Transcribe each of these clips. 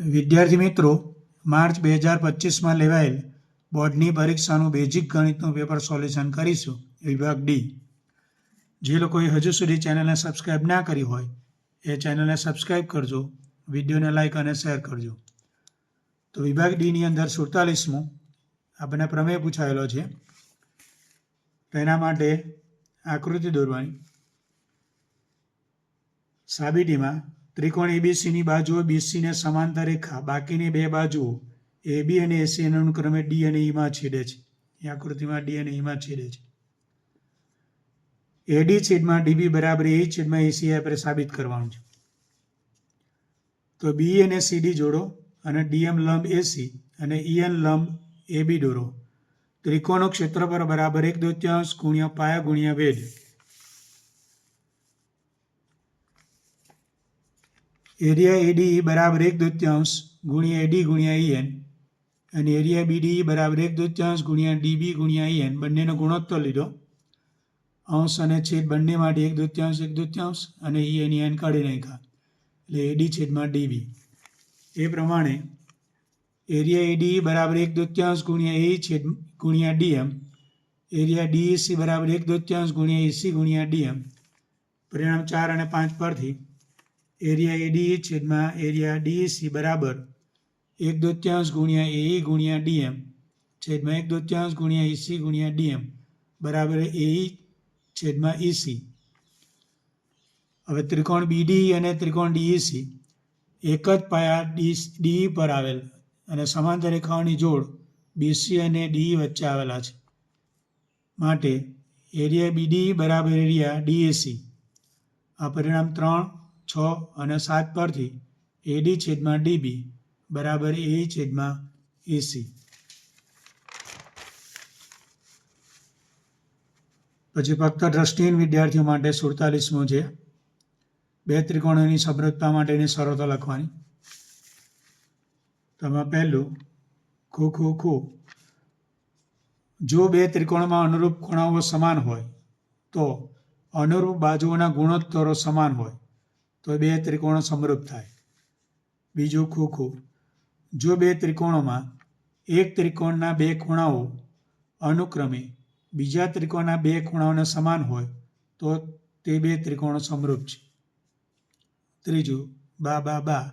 વિદ્યાર્થી મિત્રો, માર્ચ બે હજાર પચીસમાં લેવાયેલ બોર્ડની પરીક્ષાનું બેઝિક ગણિતનું પેપર સોલ્યુશન કરીશું વિભાગ ડી. જે લોકોએ હજુ સુધી ચેનલને સબસ્ક્રાઇબ ના કરી હોય, એ ચેનલને સબસ્ક્રાઇબ કરજો, વિડીયોને લાઇક અને શેર કરજો. તો વિભાગ ડીની અંદર સુડતાલીસમું આપણને પ્રમેય પૂછાયેલો છે. તેના માટે આકૃતિ દોરવાની. સાબિતીમાં ત્રિકોણ એબીસીની બાજુઓ બીસીને સમાંતર રેખા, બાકીની બે બાજુઓ એબી અને એસી અનુક્રમે ડી અને ઈમાં છેડે છે. એ આકૃતિમાં ડી અને ઈમાં છેડે છે. એડી છેદમાં ડીબી બરાબર એ છેદમાં એસી આપણે સાબિત કરવાનું છે. તો બી અને સીડી જોડો અને ડીએમ લંબ એસી અને ઈએન લંબ એબી દોરો. ત્રિકોણનું ક્ષેત્રફળ બરાબર એક દૃત્યાંશ ગુણ્યા પાયા ગુણ્યા વેદ એરિયા એડી બરાબર એક દૃત્યાંશ ગુણ્યા એડી ગુણ્યા ઈએન અને એરિયા બીડી બરાબર એક દૃત્યાંશ ગુણ્યા ડીબી ગુણ્યા ઈએન બંનેનો ગુણોત્તર લીધો. અંશ અને છેદ બંને માટે એક દૃત્યાંશ એક દૃત્યાંશ અને ઈએન ઈએન કાઢી નાખ્યા. એટલે એડી છેદમાં ડીબી એ પ્રમાણે એરિયા એડી બરાબર એક દૃત્યાંશ ગુણ્યા એ છેદ ગુણ્યા ડીએમ એરિયા ડીઈસી બરાબર એક દૃત્યાંશ ગુણ્યા એસી ગુણ્યા ડીએમ પરિણામ ચાર અને પાંચ પરથી એરિયા એડી છેદમાં એરિયા ડીસી બરાબર એક દોત્યાંશ ગુણ્યા એ ગુણ્યા ડીએમ છેદમાં એક દોત્યાંશ ગુણ્યા એસી ગુણ્યા ડીએમ બરાબર એ છેદમાં ઈસી હવે ત્રિકોણ બીડી અને ત્રિકોણ ડીઈસી એક જ પાયા ડી ડી પર આવેલ અને સમાંતર રેખાઓની જોડ બીસી અને ડી વચ્ચે આવેલા છે. માટે એરિયા બીડી બરાબર એરિયા ડીએસી આ પરિણામ ત્રણ છ અને સાત પરથી એડી છેદમાં ડીબી બરાબર એ છેદમાં એસી પછી ફક્ત દ્રષ્ટિહીન વિદ્યાર્થીઓ માટે સુડતાલીસમો છે. બે ત્રિકોણોની સમૃદ્ધતા માટેની શરતો લખવાની. તેમાં પહેલું, ખુ, ખો ખો. જો બે ત્રિકોણમાં અનુરૂપ ખૂણાઓ સમાન હોય, તો અનુરૂપ બાજુઓના ગુણોત્તરો સમાન હોય. તો બે ત્રિકોણો સમરૂપ થાય. બીજું ખુ ખુ જો બે ત્રિકોણોમાં એક ત્રિકોણના બે ખૂણાઓ અનુક્રમે બીજા ત્રિકોણના બે ખૂણાઓને સમાન હોય, તો તે બે ત્રિકોણો સમરૂપ છે. ત્રીજું, બા બા બા.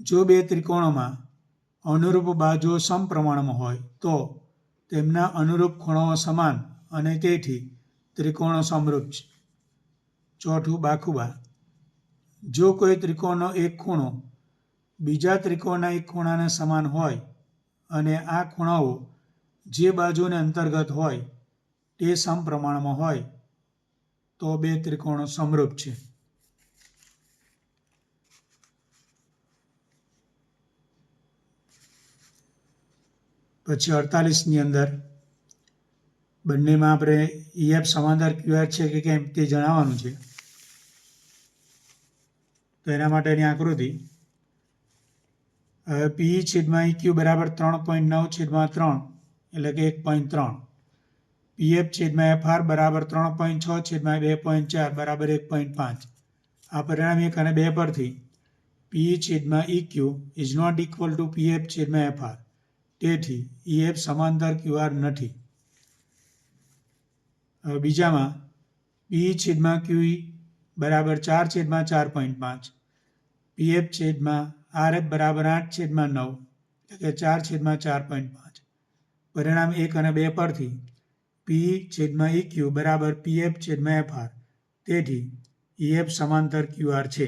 જો બે ત્રિકોણોમાં અનુરૂપ બાજુઓ સમપ્રમાણમાં હોય, તો તેમના અનુરૂપ ખૂણાઓ સમાન અને તેથી ત્રિકોણો સમરૂપ છે. ચોથું, બાખુબા. જો કોઈ ત્રિકોણનો એક ખૂણો બીજા ત્રિકોણના એક ખૂણાને સમાન હોય અને આ ખૂણાઓ જે બાજુને અંતર્ગત હોય તે સમપ્રમાણમાં હોય, તો બે ત્રિકોણો સમરૂપ છે. પછી અડતાલીસની અંદર બંનેમાં આપણે ઈએફ સમાંતર ક્યુઆર છે કે કેમ તે જણાવવાનું છે. તો એના માટેની આકૃતિ. હવે પી છેદમાં ઇક્યુ બરાબર ત્રણ પોઈન્ટ નવ છેદમાં ત્રણ, એટલે કે એક પોઈન્ટ ત્રણ. પીએફ છેદમાં એફ આર બરાબર ત્રણ પોઈન્ટ છ છેદમાં બે પોઈન્ટ ચાર, બરાબર એક પોઈન્ટ પાંચ. આ પરિણામ એક અને બે પરથી પી છેદમાં E Q is not equal to P F છેદમાં એફ આર તેથી ઈએફ સમાંતર ક્યુઆર નથી. હવે બીજામાં પી છેદમાં ક્યુ બરાબર ચાર છેદમાં ચાર પોઈન્ટ પાંચ. પીએફ છેદમાં આર એફ બરાબર આઠ છેદમાં નવ, એટલે કે ચાર છેદમાં ચાર પોઈન્ટ પાંચ. પરિણામ એક અને બે પરથી પી છેદમાં ઈ ક્યુ બરાબર પીએફ છેદમાં એફ આર. તેથી ઈએફ સમાંતર ક્યુઆર છે.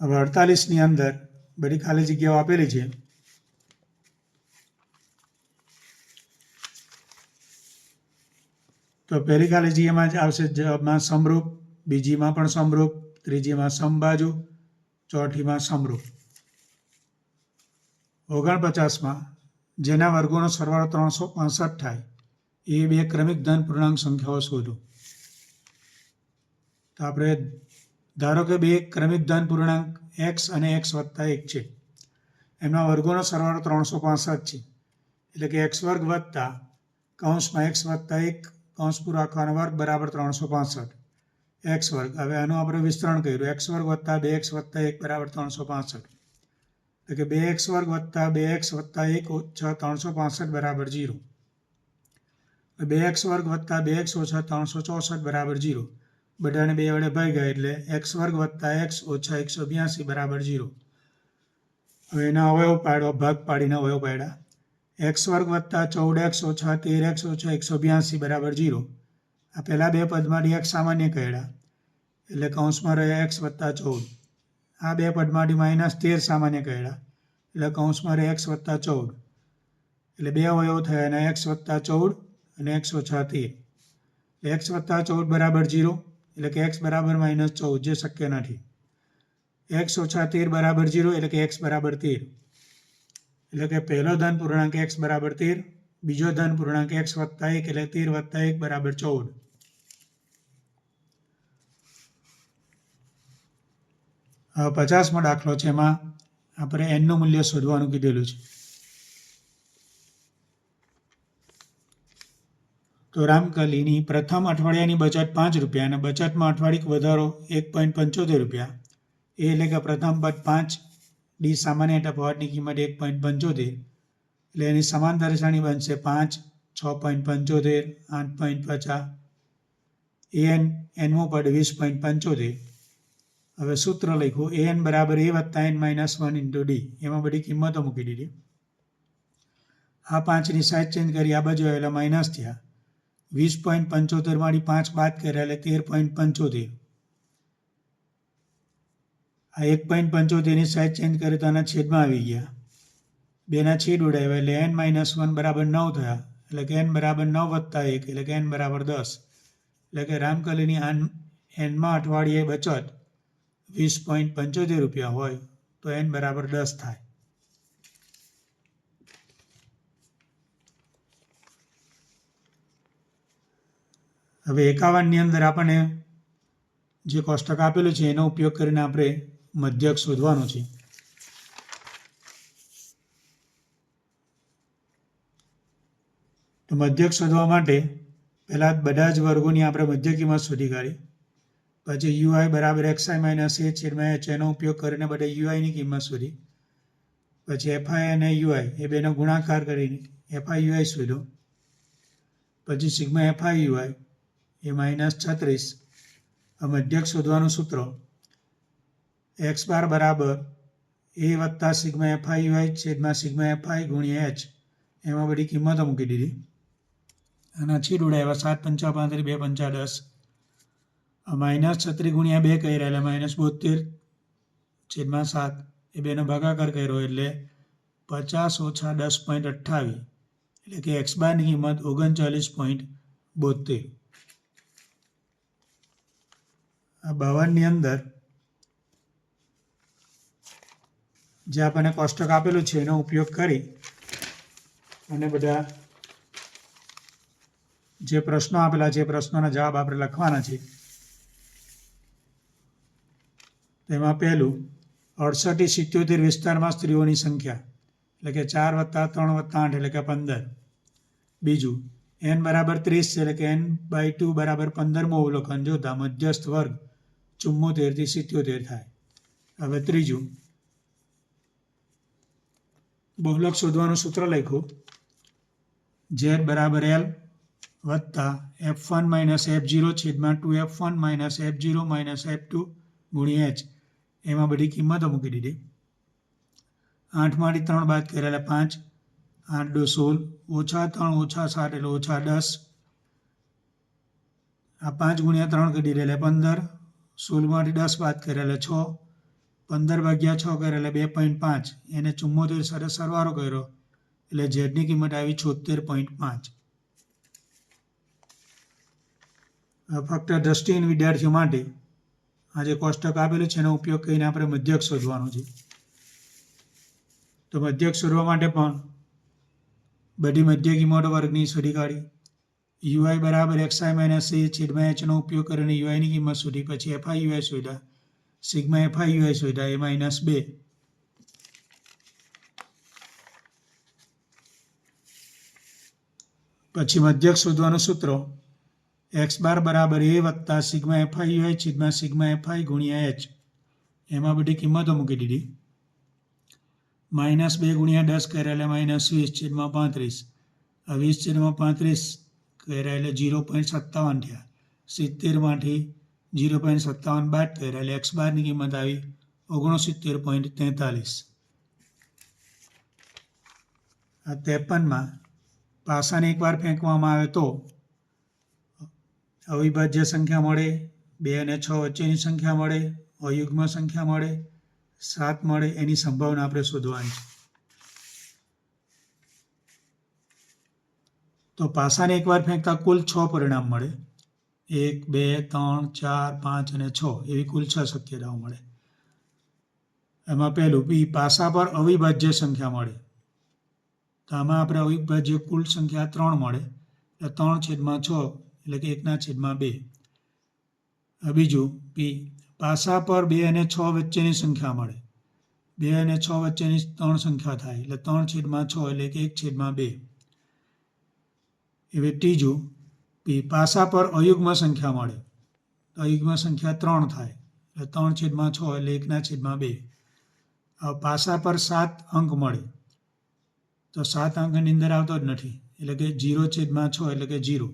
હવે અડતાલીસની અંદર બધી ખાલી જગ્યાઓ આપેલી છે. તો પહેલી કાલેજી એમાં જ આવશે જવાબમાં સમરૂપ, બીજીમાં પણ સમરૂપ, ત્રીજીમાં સમબાજુ, ચોથીમાં સમરૂપ. ઓગણપચાસમાં જેના વર્ગોનો સરવાળો ત્રણસો પાસઠ થાય, એ બે ક્રમિક ધન પૂર્ણાંક સંખ્યાઓ શોધો. તો આપણે ધારો કે બે ક્રમિક ધન પૂર્ણાંક એક્સ અને એક્સ વત્તા એક છે. એમના વર્ગોનો સરવાળો ત્રણસો પાસઠ છે. એટલે કે એક્સ વર્ગ વત્તા કૌંસમાં એક્સ વત્તા એક કૌંસ પૂરો વર્ગ બરાબર ત્રણસો પાસઠ. એક્સ વર્ગ. હવે આનું આપણે વિસ્તરણ કર્યું. એક્સ વર્ગ વત્તા બે એક્સ વત્તા એક બરાબર ત્રણસો પાસઠ. એટલે કે બે એક્સ વર્ગ વત્તા બે એક્સ વત્તા એક ઓછા ત્રણસો પાસઠ બરાબર જીરો બે એક્સ વર્ગ વત્તા બે એક્સ ઓછા ત્રણસો ચોસઠ બરાબર જીરો બધાને બે વડે ભાગ્યા એટલે એક્સ વર્ગ વત્તા એક્સ ઓછા એકસો બ્યાસી બરાબર જીરો હવે એના અવયવ પાડો. ભાગ પાડીને અવયવ પાડ્યા. એક્સ વર્ગ વત્તા ચૌદ એક્સ ઓછા તેર એક્સ ઓછા એકસો બ્યાસી બરાબર જીરો. આ પહેલાં બે પદમાંથી એક્સ સામાન્ય કાઢ્યા એટલે કૌંસમાં રહે એક્સ વત્તા ચૌદ. આ બે પદમાંથી માઇનસ તેર સામાન્ય કાઢ્યા એટલે કૌંસમાં રહે એક્સ વત્તા ચૌદ. એટલે બે અવયવ થયા અને એક્સ વત્તા ચૌદ અને એક્સ ઓછા તેર. એક્સ વત્તા ચૌદ બરાબર જીરો. એટલે કે એક્સ બરાબર માઇનસ ચૌદ જે શક્ય નથી. એક્સ ઓછા તેર બરાબર જીરો એટલે કે એક્સ બરાબર તેર. એટલે કે પહેલો ધન પૂર્ણાંક એક્સ બરાબર તેર, બીજો ધન પૂર્ણાંક એક્સ વત્તા એક એટલે તેર વત્તા એક બરાબર ચૌદ. પચાસમો દાખલો છે એમાં આપણે એનનું મૂલ્ય શોધવાનું કીધેલું છે. તો રામકલીની પ્રથમ અઠવાડિયાની બચત પાંચ રૂપિયા અને બચતમાં અઠવાડિક વધારો એક પોઈન્ટ પંચોતેર રૂપિયા. એ એટલે કે પ્રથમ પદ પાંચ ડી સામાન્ય તફાવતની કિંમત એક પોઈન્ટ પંચોતેર. એટલે એની સમાન દર્શાની બનશે પાંચ, છ પોઈન્ટ પંચોતેર, આઠ પોઈન્ટ પચાસ. એન, એનમું પદ વીસ પોઈન્ટ પંચોતેર. હવે સૂત્ર લખ્યું એ એન બરાબર એ વત્તા N minus one into D એમાં બધી કિંમતો મૂકી દીધી. આ પાંચની સાઇઝ ચેન્જ કરી, આ બાજુ આવેલા માઇનસ થયા. વીસ પોઈન્ટ પંચોતેરમાંથી પાંચ બાદ કર્યા એટલે તેર પોઈન્ટ પંચોતેર. આ એક પોઈન્ટ પંચોતેરની સાઇઝ ચેન્જ કરી તો આના છેદમાં આવી ગયા. બેના છેદ ઉડાવ્યા એટલે એન માઇનસ વન બરાબર નવ થયા. એટલે કે એન બરાબર નવ વત્તા એક, એટલે કે એન બરાબર દસ. એટલે કે રામકલીની આન, એનમાં અઠવાડિયે બચત વીસ પોઈન્ટ પંચોતેર રૂપિયા હોય તો એન બરાબર દસ થાય. હવે એકાવનની અંદર આપણને જે કોષ્ટક આપેલું છે એનો ઉપયોગ કરીને આપણે મધ્યક શોધવાનો છે. તો મધ્યક શોધવા માટે પહેલાં બધા જ વર્ગોની આપણે મધ્ય કિંમત શોધી કાઢી. પછી યુઆઈ બરાબર એક્સઆઈ માઇનસ એ છેડમાં એચ એનો ઉપયોગ કરીને બધા યુઆઈની કિંમત શોધી. પછી એફઆઈ અને યુઆઈ એ બેનો ગુણાકાર કરીને એફઆઈ યુઆઈ શોધો. પછી sigma FI UI A minus છત્રીસ. આ મધ્યક શોધવાનું સૂત્ર એક્સ બાર બરાબર એ વત્તા સિગ્મા એફઆઈ વાય છેદમાં સિગ્મા એફઆઈ ગુણ્યા એચ. એમાં બધી કિંમતો મૂકી દીધી. અને છેદ ઉડાવ્યા, સાત પંચા પાંત્રીસ, બે પંચા દસ. માઇનસ છત્રીસ ગુણ્યા બે કહી રહ્યા માઇનસ બોતેર છેદમાં સાત. એ બેનો ભાગાકાર કર્યો એટલે પચાસ ઓછા દસ પોઈન્ટ અઠ્ઠાવીસ. એટલે કે એક્સ બારની કિંમત ઓગણચાલીસ પોઈન્ટ બોતેર આ બાવનની અંદર જે આપણને કોષ્ટક આપેલું છે, એનો ઉપયોગ કરી અને બધા જે પ્રશ્નો આપેલા છે, એ પ્રશ્નોના જવાબ આપણે લખવાના છે. તેમાં પહેલું અડસઠથી સિત્યોતેર વિસ્તારમાં સ્ત્રીઓની સંખ્યા, એટલે કે ચાર વત્તા ત્રણ વત્તા આઠ, એટલે કે પંદર. બીજું, એન બરાબર ત્રીસ છે એટલે કે એન બાય ટુ બરાબર પંદરમું અવલોકન જોતા મધ્યસ્થ વર્ગ ચુમ્મોતેરથી સિત્યોતેર થાય. હવે ત્રીજું બહુલક શોધવાનું સૂત્ર લખ્યું. ઝેડ બરાબર એલ વત્તા F one minus F zero છેદમાં two F one minus F zero minus F two ગુણ્યા એચ એમાં બધી કિંમતો મૂકી દીધી. આઠમાંથી ત્રણ બાદ કરેલા પાંચ. આઠ દો સોળ. ઓછા ત્રણ, ઓછા સાત એટલે ઓછા દસ. આ પાંચ ગુણ્યા ત્રણ કરી દીધેલા પંદર. સોળમાંથી દસ બાદ કરેલા છ. પંદર ભાગ્યા છ કરેલા બે પોઈન્ટ પાંચ. એને ચુમ્મોતેર સાથે સરવારો કર્યો એટલે ઝેડની કિંમત આવી છોતેર પોઈન્ટ પાંચ. ફક્ત દ્રષ્ટિહીન વિદ્યાર્થીઓ માટે આ જે કોષ્ટક આપેલું છે એનો ઉપયોગ કરીને આપણે મધ્યક શોધવાનો છે. તો મધ્યક શોધવા માટે પણ બધી મધ્ય કિંમતો વર્ગની શોધી કાઢી. યુઆઈ બરાબર એક્સઆઈ માઇનસ એ છેદમાં એચનો ઉપયોગ કરીને યુઆઈની કિંમત શોધી, પછી એફઆઈ યુઆઈ શોધ્યા. Sigma F I U I શોધ્યા એ માઇનસ બે. પછી મધ્યક શોધવાનું સૂત્ર. એક્સ બાર બરાબર એ વત્તા સિગ્મા એફઆઈ હોય છેદમાં સિગ્મા એફઆઈ ગુણ્યા એચ. એમાં બધી કિંમતો મૂકી દીધી. માઇનસ બે ગુણ્યા દસ કર્યા એટલે માઇનસ વીસ છેદમાં પાંત્રીસ. વીસ છેદમાં પાંત્રીસ કર્યા એટલે જીરો પોઈન્ટ સત્તાવન થયા. સિત્તેરમાંથી જીરો પોઈન્ટ સત્તાવન કર્યા એટલે એક્સ બારની કિંમત આવી ઓગણસિત્તેર પોઈન્ટ તેતાલીસ. આ ત્રેપનમાં પાસાને એકવાર ફેંકવામાં આવે તો અવિભાજ્ય સંખ્યા મળે, બે અને છ વચ્ચેની સંખ્યા મળે, અયુગ્મ સંખ્યા મળે, સાત મળે, એની સંભાવના આપણે શોધવાની છે. તો પાસાને એકવાર ફેંકતા કુલ છ પરિણામ મળે. એક, બે, ત્રણ, ચાર, પાંચ અને છ એવી કુલ છ શક્યતાઓ મળે. એમાં પહેલું બી પાસા પર અવિભાજ્ય સંખ્યા મળે. તો આમાં આપણે અવિભાજ્ય કુલ સંખ્યા ત્રણ મળે. એટલે ત્રણ છેદમાં છ એટલે કે એકના છેદમાં બે. બીજું, પી, પાસા પર બે અને છ વચ્ચેની સંખ્યા મળે. બે અને છ વચ્ચેની ત્રણ સંખ્યા થાય. એટલે ત્રણ છેદમાં છ એટલે કે એક છેદમાં બે. એવી ત્રીજું પાસા પર અયુગ્મ સંખ્યા મળે. તો અયુગ્મ સંખ્યા ત્રણ થાય. એટલે ત્રણ છેદમાં છ એટલે એકના છેદમાં બે. પાસા પર સાત અંક મળે. તો સાત અંકની અંદર આવતો જ નથી. એટલે કે જીરો છેદમાં છ એટલે કે જીરો.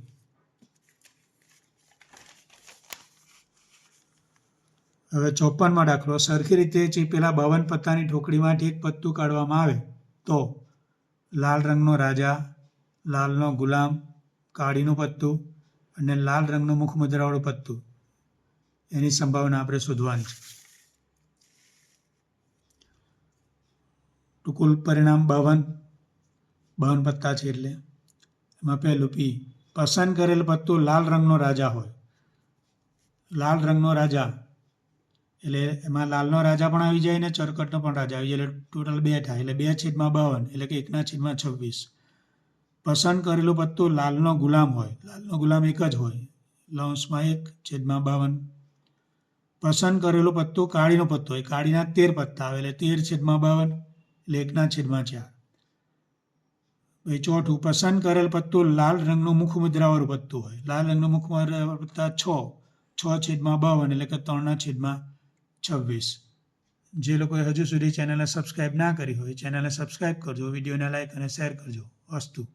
હવે ચોપનમાં દાખલો. સરખી રીતે ચીપેલા બાવન પત્તાની ઠોકડીમાંથી એક પત્તું કાઢવામાં આવે તો લાલ રંગનો રાજા, લાલનો ગુલામ કાળીનું પત્તું અને લાલ રંગનું મુખ મુદ્રાવાળું પત્તું. એની સંભાવના આપણે શોધવાની છે. કુલ પરિણામ બાવન બાવન પત્તા છે એટલે એમાં પહેલું પી, પસંદ કરેલ પત્તું લાલ રંગનો રાજા હોય. લાલ રંગનો રાજા એટલે એમાં લાલનો રાજા પણ આવી જાય ને ચરકટનો પણ રાજા આવી જાય એટલે ટોટલ બે થાય એટલે બે છેદમાં બાવન એટલે કે એકના છેદમાં છવ્વીસ. પસંદ કરેલું પત્તું લાલનો ગુલામ હોય. લાલનો ગુલામ એક જ હોય. લંસમાં એક, છેદમાં બાવન. પસંદ કરેલું પત્તું કાળીનો પત્તો હોય. કાળીના તેર પત્તા આવે એટલે તેર, છેદમાં બાવન. એટલે એકના છેદમાં ચાર. પછી ચોથું, પસંદ કરેલ પત્તું લાલ રંગનું મુખ મુદ્રાવાળું પત્તું હોય. લાલ રંગનું મુખ મુદ્રા પત્તા છ. છ, છેદમાં બાવન એટલે કે ત્રણના છેદમાં છવ્વીસ. જે લોકોએ હજુ સુધી ચેનલને સબસ્ક્રાઈબ ના કરી હોય, ચેનલને સબસ્ક્રાઈબ કરજો, વિડીયોને લાઈક અને શેર કરજો. અસ્તુ.